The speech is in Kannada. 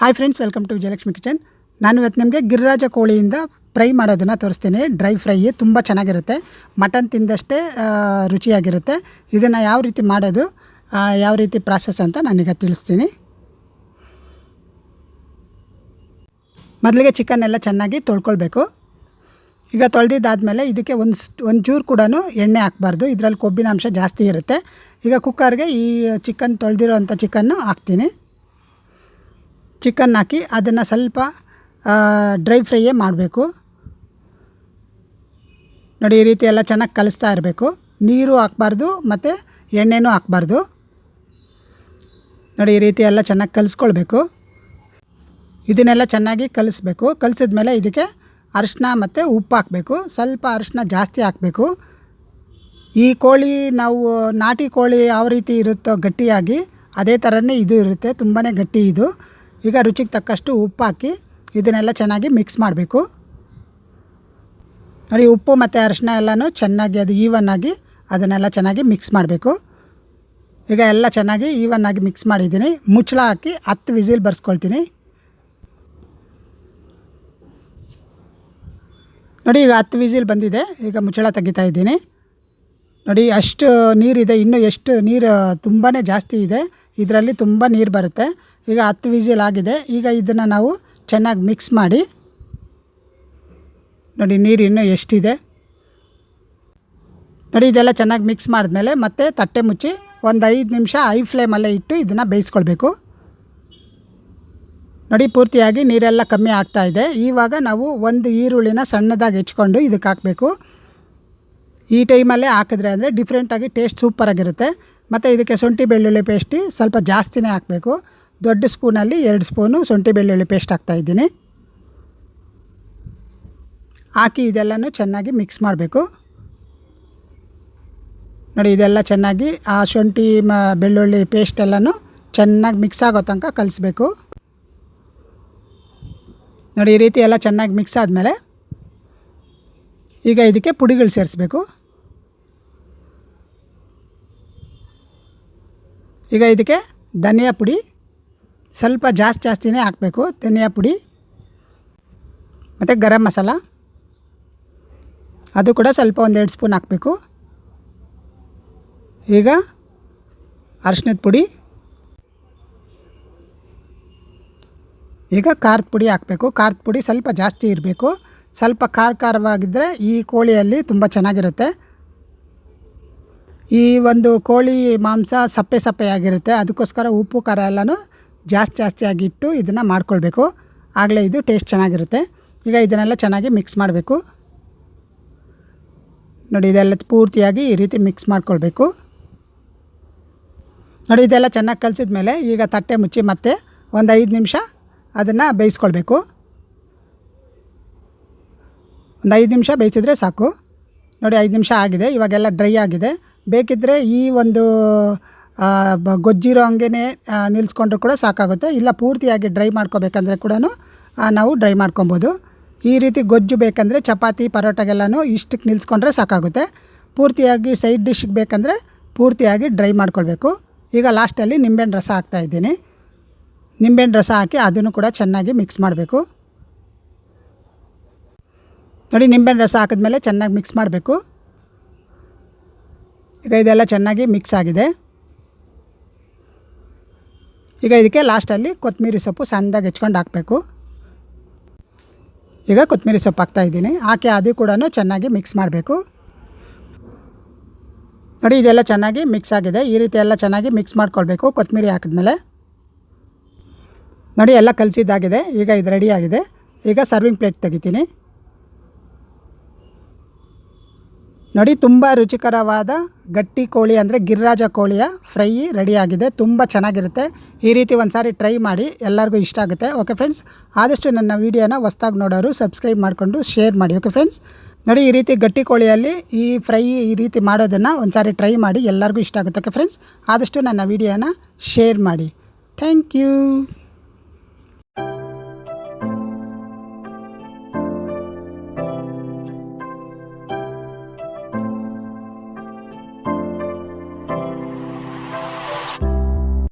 Hi friends welcome to Vijayalakshmi kitchen ನಾನು ಇವತ್ತು ನಿಮಗೆ ಗಿರಿರಾಜ ಕೋಳಿಯಿಂದ ಫ್ರೈ ಮಾಡೋದನ್ನು ತೋರಿಸ್ತೀನಿ. ಡ್ರೈ ಫ್ರೈ ತುಂಬ ಚೆನ್ನಾಗಿರುತ್ತೆ. ಮಟನ್ ತಿಂದಷ್ಟೇ ರುಚಿಯಾಗಿರುತ್ತೆ. ಇದನ್ನು ಯಾವ ರೀತಿ ಮಾಡೋದು ಯಾವ ರೀತಿ ಪ್ರಾಸೆಸ್ ಅಂತ ನಾನೀಗ ತಿಳಿಸ್ತೀನಿ. ಮೊದಲಿಗೆ ಚಿಕನ್ ಎಲ್ಲ ಚೆನ್ನಾಗಿ ತೊಳ್ಕೊಳ್ಬೇಕು. ಈಗ ತೊಳೆದಿದ್ದಾದಮೇಲೆ ಇದಕ್ಕೆ ಒಂದು ಚೂರು ಕೂಡ ಎಣ್ಣೆ ಹಾಕ್ಬಾರ್ದು. ಇದರಲ್ಲಿ ಕೊಬ್ಬಿನ ಅಂಶ ಜಾಸ್ತಿ ಇರುತ್ತೆ. ಈಗ ಕುಕ್ಕರ್ಗೆ ಈ ಚಿಕನ್ ತೊಳೆದಿರೋ ಅಂಥ ಚಿಕನ್ನು ಹಾಕ್ತೀನಿ. ಚಿಕನ್ ಹಾಕಿ ಅದನ್ನು ಸ್ವಲ್ಪ ಡ್ರೈ ಫ್ರೈಯೇ ಮಾಡಬೇಕು. ನೋಡಿ, ಈ ರೀತಿ ಎಲ್ಲ ಚೆನ್ನಾಗಿ ಕಲಿಸ್ತಾ ಇರಬೇಕು. ನೀರು ಹಾಕ್ಬಾರ್ದು ಮತ್ತು ಎಣ್ಣೆನೂ ಹಾಕ್ಬಾರ್ದು. ನೋಡಿ, ಈ ರೀತಿ ಎಲ್ಲ ಚೆನ್ನಾಗಿ ಕಲಿಸ್ಕೊಳ್ಬೇಕು. ಇದನ್ನೆಲ್ಲ ಚೆನ್ನಾಗಿ ಕಲಿಸ್ಬೇಕು. ಕಲಿಸಿದ್ಮೇಲೆ ಇದಕ್ಕೆ ಅರಿಶಿನ ಮತ್ತು ಉಪ್ಪು ಹಾಕಬೇಕು. ಸ್ವಲ್ಪ ಅರಿಶಿನ ಜಾಸ್ತಿ ಹಾಕಬೇಕು. ಈ ಕೋಳಿ ನಾವು, ನಾಟಿ ಕೋಳಿ ಯಾವ ರೀತಿ ಇರುತ್ತೋ ಗಟ್ಟಿಯಾಗಿ, ಅದೇ ಥರನೇ ಇದು ಇರುತ್ತೆ. ತುಂಬಾ ಗಟ್ಟಿ ಇದು. ಈಗ ರುಚಿಗೆ ತಕ್ಕಷ್ಟು ಉಪ್ಪು ಹಾಕಿ ಇದನ್ನೆಲ್ಲ ಚೆನ್ನಾಗಿ ಮಿಕ್ಸ್ ಮಾಡಬೇಕು. ನೋಡಿ ಉಪ್ಪು ಮತ್ತು ಅರಿಶಿನ ಎಲ್ಲನೂ ಚೆನ್ನಾಗಿ ಅದು ಈವನ್ ಆಗಿ ಅದನ್ನೆಲ್ಲ ಚೆನ್ನಾಗಿ ಮಿಕ್ಸ್ ಮಾಡಬೇಕು. ಈಗ ಎಲ್ಲ ಚೆನ್ನಾಗಿ ಈವನ್ ಆಗಿ ಮಿಕ್ಸ್ ಮಾಡಿದ್ದೀನಿ. ಮುಚ್ಚಳ ಹಾಕಿ ಹತ್ತು ವಿಸಿಲ್ ಬರ್ಸ್ಕೊಳ್ತೀನಿ. ನೋಡಿ ಈಗ ಹತ್ತು ವಿಸಿಲ್ ಬಂದಿದೆ. ಈಗ ಮುಚ್ಚಳ ತೆಗಿತಾ ಇದ್ದೀನಿ. ನೋಡಿ, ಅಷ್ಟು ನೀರಿದೆ. ಇನ್ನೂ ಎಷ್ಟು ನೀರು ತುಂಬಾ ಜಾಸ್ತಿ ಇದೆ. ಇದರಲ್ಲಿ ತುಂಬ ನೀರು ಬರುತ್ತೆ. ಈಗ ಹತ್ತು ವಿಸಿಲ್ ಆಗಿದೆ. ಈಗ ಇದನ್ನು ನಾವು ಚೆನ್ನಾಗಿ ಮಿಕ್ಸ್ ಮಾಡಿ. ನೋಡಿ, ನೀರು ಇನ್ನೂ ಎಷ್ಟಿದೆ. ನೋಡಿ, ಇದೆಲ್ಲ ಚೆನ್ನಾಗಿ ಮಿಕ್ಸ್ ಮಾಡಿದ್ಮೇಲೆ ಮತ್ತೆ ತಟ್ಟೆ ಮುಚ್ಚಿ ಒಂದು ಐದು ನಿಮಿಷ ಐ ಫ್ಲೇಮಲ್ಲೇ ಇಟ್ಟು ಇದನ್ನು ಬೇಯಿಸ್ಕೊಳ್ಬೇಕು. ನೋಡಿ, ಪೂರ್ತಿಯಾಗಿ ನೀರೆಲ್ಲ ಕಮ್ಮಿ ಆಗ್ತಾ ಇದೆ. ಇವಾಗ ನಾವು ಒಂದು ಈರುಳ್ಳಿನ ಸಣ್ಣದಾಗಿ ಹೆಚ್ಕೊಂಡು ಇದಕ್ಕೆ ಹಾಕಬೇಕು. ಈ ಟೈಮಲ್ಲೇ ಹಾಕಿದ್ರೆ ಅಂದರೆ ಡಿಫ್ರೆಂಟಾಗಿ ಟೇಸ್ಟ್ ಸೂಪರಾಗಿರುತ್ತೆ ಮತ್ತು ಇದಕ್ಕೆ ಶುಂಠಿ ಬೆಳ್ಳುಳ್ಳಿ ಪೇಸ್ಟಿ ಸ್ವಲ್ಪ ಜಾಸ್ತಿನೇ ಹಾಕಬೇಕು. ದೊಡ್ಡ ಸ್ಪೂನಲ್ಲಿ ಎರಡು ಸ್ಪೂನು ಶುಂಠಿ ಬೆಳ್ಳುಳ್ಳಿ ಪೇಸ್ಟ್ ಹಾಕ್ತಾಯಿದ್ದೀನಿ ಹಾಕಿ ಇದೆಲ್ಲನೂ ಚೆನ್ನಾಗಿ ಮಿಕ್ಸ್ ಮಾಡಬೇಕು. ನೋಡಿ ಇದೆಲ್ಲ ಚೆನ್ನಾಗಿ ಆ ಶುಂಠಿ ಮ, ಬೆಳ್ಳುಳ್ಳಿ ಪೇಸ್ಟ್ ಎಲ್ಲನೂ ಚೆನ್ನಾಗಿ ಮಿಕ್ಸ್ ಆಗೋ ತನಕ ಕಲಿಸ್ಬೇಕು. ನೋಡಿ ಈ ರೀತಿ ಎಲ್ಲ ಚೆನ್ನಾಗಿ ಮಿಕ್ಸ್ ಆದಮೇಲೆ ಈಗ ಇದಕ್ಕೆ ಪುಡಿಗಳು ಸೇರಿಸ್ಬೇಕು. ಈಗ ಇದಕ್ಕೆ ಧನಿಯಾ ಪುಡಿ ಸ್ವಲ್ಪ ಜಾಸ್ತಿ ಜಾಸ್ತಿನೇ ಹಾಕಬೇಕು. ಧನಿಯಾ ಪುಡಿ ಮತ್ತು ಗರಂ ಮಸಾಲ. ಅದು ಕೂಡ ಸ್ವಲ್ಪ ಒಂದೆರಡು ಸ್ಪೂನ್ ಹಾಕಬೇಕು. ಈಗ ಅರಿಶಿನದ ಪುಡಿ. ಈಗ ಖಾರದ ಪುಡಿ ಹಾಕಬೇಕು. ಖಾರದ ಪುಡಿ ಸ್ವಲ್ಪ ಜಾಸ್ತಿ ಇರಬೇಕು. ಸ್ವಲ್ಪ ಖಾರ ಖಾರವಾಗಿದ್ದರೆ ಈ ಕೋಳಿಯಲ್ಲಿ ತುಂಬ ಚೆನ್ನಾಗಿರುತ್ತೆ. ಈ ಒಂದು ಕೋಳಿ ಮಾಂಸ ಸಪ್ಪೆ ಸಪ್ಪೆಯಾಗಿರುತ್ತೆ ಅದಕ್ಕೋಸ್ಕರ ಉಪ್ಪು, ಖಾರ ಎಲ್ಲನೂ ಜಾಸ್ತಿ ಜಾಸ್ತಿ ಆಗಿಟ್ಟು ಇದನ್ನು ಮಾಡ್ಕೊಳ್ಬೇಕು. ಆಗಲೇ ಇದು ಟೇಸ್ಟ್ ಚೆನ್ನಾಗಿರುತ್ತೆ. ಈಗ ಇದನ್ನೆಲ್ಲ ಚೆನ್ನಾಗಿ ಮಿಕ್ಸ್ ಮಾಡಬೇಕು. ನೋಡಿ, ಇದೆಲ್ಲ ಪೂರ್ತಿಯಾಗಿ ಈ ರೀತಿ ಮಿಕ್ಸ್ ಮಾಡ್ಕೊಳ್ಬೇಕು. ನೋಡಿ, ಇದೆಲ್ಲ ಚೆನ್ನಾಗಿ ಕಲಸಿದ ಮೇಲೆ ಈಗ ತಟ್ಟೆ ಮುಚ್ಚಿ ಮತ್ತೆ ಒಂದು ಐದು ನಿಮಿಷ ಅದನ್ನು ಬೇಯಿಸ್ಕೊಳ್ಬೇಕು. ಒಂದು ಐದು ನಿಮಿಷ ಬೇಯಿಸಿದ್ರೆ ಸಾಕು. ನೋಡಿ, ಐದು ನಿಮಿಷ ಆಗಿದೆ. ಇವಾಗೆಲ್ಲ ಡ್ರೈ ಆಗಿದೆ. ಬೇಕಿದ್ದರೆ ಈ ಒಂದು ಬ- ಗೊಜ್ಜಿರೋ ಹಂಗೆ ನಿಲ್ಲಿಸ್ಕೊಂಡ್ರು ಕೂಡ ಸಾಕಾಗುತ್ತೆ. ಇಲ್ಲ ಪೂರ್ತಿಯಾಗಿ ಡ್ರೈ ಮಾಡ್ಕೋಬೇಕಂದ್ರೆ ಕೂಡ ನಾವು ಡ್ರೈ ಮಾಡ್ಕೊಬೋದು. ಈ ರೀತಿ ಗೊಜ್ಜು ಬೇಕಂದರೆ ಚಪಾತಿ, ಪರೋಟಗೆಲ್ಲನೂ ಇಷ್ಟಕ್ಕೆ ನಿಲ್ಲಿಸ್ಕೊಂಡ್ರೆ ಸಾಕಾಗುತ್ತೆ. ಪೂರ್ತಿಯಾಗಿ ಸೈಡ್ ಡಿಶ್ಗೆ ಬೇಕಂದರೆ ಪೂರ್ತಿಯಾಗಿ ಡ್ರೈ ಮಾಡ್ಕೊಳ್ಬೇಕು. ಈಗ ಲಾಸ್ಟಲ್ಲಿ ನಿಂಬೆಹಣ್ಣು ರಸ ಹಾಕ್ತಾಯಿದ್ದೀನಿ ನಿಂಬೆಹಣ್ಣು ರಸ ಹಾಕಿ ಅದನ್ನು ಕೂಡ ಚೆನ್ನಾಗಿ ಮಿಕ್ಸ್ ಮಾಡಬೇಕು. ನೋಡಿ, ನಿಂಬೆಹಣ್ಣು ರಸ ಹಾಕಿದ್ಮೇಲೆ ಚೆನ್ನಾಗಿ ಮಿಕ್ಸ್ ಮಾಡಬೇಕು. ಈಗ ಇದೆಲ್ಲ ಚೆನ್ನಾಗಿ ಮಿಕ್ಸ್ ಆಗಿದೆ. ಈಗ ಇದಕ್ಕೆ ಲಾಸ್ಟಲ್ಲಿ ಕೊತ್ತಂಬರಿ ಸೊಪ್ಪು ಸಣ್ಣದಾಗಿ ಹೆಚ್ಕೊಂಡು ಹಾಕಬೇಕು. ಈಗ ಕೊತ್ತಂಬರಿ ಸೊಪ್ಪು ಹಾಕ್ತಾಯಿದ್ದೀನಿ ಹಾಕಿ ಅದು ಕೂಡ ಚೆನ್ನಾಗಿ ಮಿಕ್ಸ್ ಮಾಡಬೇಕು. ನೋಡಿ, ಇದೆಲ್ಲ ಚೆನ್ನಾಗಿ ಮಿಕ್ಸ್ ಆಗಿದೆ. ಈ ರೀತಿ ಎಲ್ಲ ಚೆನ್ನಾಗಿ ಮಿಕ್ಸ್ ಮಾಡ್ಕೊಳ್ಬೇಕು ಕೊತ್ತಂಬರಿ ಹಾಕಿದ್ಮೇಲೆ. ನೋಡಿ, ಎಲ್ಲ ಕಲಸಿದ್ದಾಗಿದೆ. ಈಗ ಇದು ರೆಡಿ ಆಗಿದೆ. ಈಗ ಸರ್ವಿಂಗ್ ಪ್ಲೇಟ್ ತೆಗಿತೀನಿ. ನೋಡಿ, ತುಂಬ ರುಚಿಕರವಾದ ಗಟ್ಟಿ ಕೋಳಿ ಅಂದರೆ ಗಿರಿರಾಜ ಕೋಳಿಯ ಫ್ರೈ ರೆಡಿಯಾಗಿದೆ. ತುಂಬ ಚೆನ್ನಾಗಿರುತ್ತೆ. ಈ ರೀತಿ ಒಂದು ಸಾರಿ ಟ್ರೈ ಮಾಡಿ, ಎಲ್ಲರಿಗೂ ಇಷ್ಟ ಆಗುತ್ತೆ. ಓಕೆ ಫ್ರೆಂಡ್ಸ್ ಆದಷ್ಟು ನನ್ನ ವೀಡಿಯೋನ ಹೊಸ್ದಾಗಿ ನೋಡೋರು ಸಬ್ಸ್ಕ್ರೈಬ್ ಮಾಡಿಕೊಂಡು ಶೇರ್ ಮಾಡಿ ಓಕೆ ಫ್ರೆಂಡ್ಸ್ ನೋಡಿ, ಈ ರೀತಿ ಗಟ್ಟಿ ಕೋಳಿಯಲ್ಲಿ ಈ ಫ್ರೈ ಈ ರೀತಿ ಮಾಡೋದನ್ನು ಒಂದು ಸಾರಿ ಟ್ರೈ ಮಾಡಿ, ಎಲ್ಲರಿಗೂ ಇಷ್ಟ ಆಗುತ್ತೆ ಓಕೆ ಫ್ರೆಂಡ್ಸ್ ಆದಷ್ಟು ನನ್ನ ವೀಡಿಯೋನ ಶೇರ್ ಮಾಡಿ. Thank you